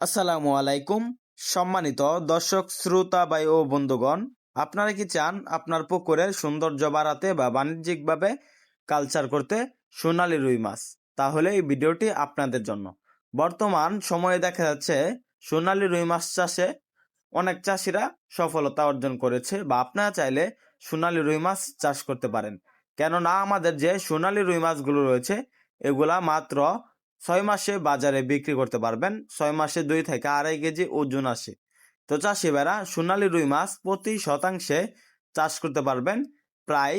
আসসালামু আলাইকুম, সম্মানিত দর্শক, শ্রোতা ভাই ও বন্ধুগণ। আপনারা কি চান আপনার পুকুরের সৌন্দর্য বাড়াতে বা বাণিজ্যিকভাবে কালচার করতে সোনালি রুই মাছ? তাহলে এই ভিডিওটি আপনাদের জন্য। বর্তমান সময়ে দেখা যাচ্ছে সোনালি রুই মাছ চাষে অনেক চাষিরা সফলতা অর্জন করেছে বা আপনারা চাইলে সোনালি রুই মাছ চাষ করতে পারেন। কেননা আমাদের যে সোনালি রুই মাছগুলো রয়েছে, এগুলা মাত্র ছয় মাসে বাজারে বিক্রি করতে পারবেন। ছয় মাসে দুই থেকে আড়াই কেজি ওজন আসে। তো চাষি ভাইরা সোনালী রুই মাছ প্রতি শতাংশে চাষ করতে পারবেন প্রায়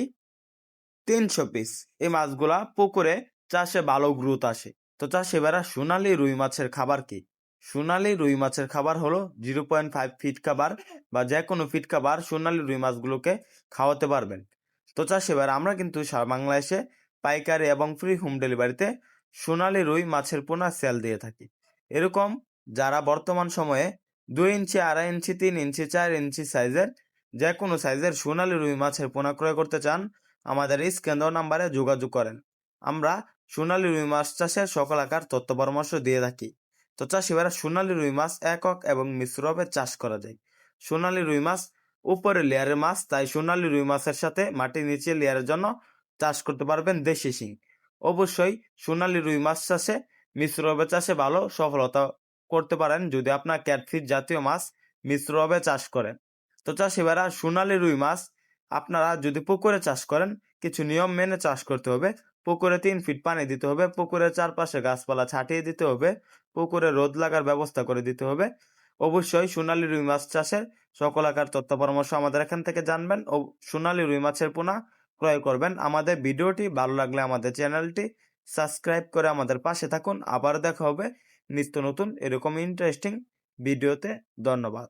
তিনশো পিস। এই মাছগুলা পুকুরে চাষে ভালো গ্রোথ আসে। তো চাষি ভাইরা সোনালী রুই মাছের খাবার কি? সোনালি রুই মাছের খাবার হলো জিরো পয়েন্ট ফাইভ ফিট খাবার বা যে কোনো ফিট খাবার সোনালি রুই মাছগুলোকে খাওয়াতে পারবেন। তো চাষি ভাইরা, আমরা কিন্তু বাংলাদেশে পাইকারি এবং ফ্রি হোম ডেলিভারিতে সোনালী রুই মাছের পোনা সেল দিয়ে থাকি। এরকম যারা বর্তমান সময়ে দুই ইঞ্চি, আড়াই ইঞ্চি, তিন ইঞ্চি, চার ইঞ্চি সাইজের যে কোনো সাইজের সোনালী রুই মাছের পোনা ক্রয় করতে চান, আমাদের স্ক্যান দেওয়া নাম্বারে যোগাযোগ করেন। আমরা সোনালী রুই মাছ চাষের সকল আকার তথ্য পরামর্শ দিয়ে থাকি। তো চাষিবারা সোনালী রুই মাছ একক এবং মিশ্রভাবে চাষ করা যায়। সোনালী রুই মাছ উপরে লেয়ারের মাছ, তাই সোনালী রুই মাছের সাথে মাটির নিচে লেয়ারের জন্য চাষ করতে পারবেন দেশি শিং। অবশ্যই সোনালী রুই মাছ চাষে, মিশ্র মিশ্রভাবে চাষে ভালো সফলতা করতে পারেন যদি আপনার ক্যাটফিট জাতীয় মাছ মিশ্র মিশ্রভাবে চাষ করেন। তো চাষিবারা সোনালী রুই মাছ আপনারা যদি পুকুরে চাষ করেন, কিছু নিয়ম মেনে চাষ করতে হবে। পুকুরে তিন ফিট পানি দিতে হবে, পুকুরের চারপাশে গাছপালা ছাটিয়ে দিতে হবে, পুকুরে রোদ লাগার ব্যবস্থা করে দিতে হবে। অবশ্যই সোনালি রুই মাছ চাষের সকল আকার তথ্য পরামর্শ আমাদের এখান থেকে জানবেন। ও, সোনালি রুই মাছের পোনা ক্রয় করবেন। আমাদের ভিডিওটি ভালো লাগলে আমাদের চ্যানেলটি সাবস্ক্রাইব করে আমাদের পাশে থাকুন। আবার দেখা হবে নিত্য নতুন এরকম ইন্টারেস্টিং ভিডিওতে। ধন্যবাদ।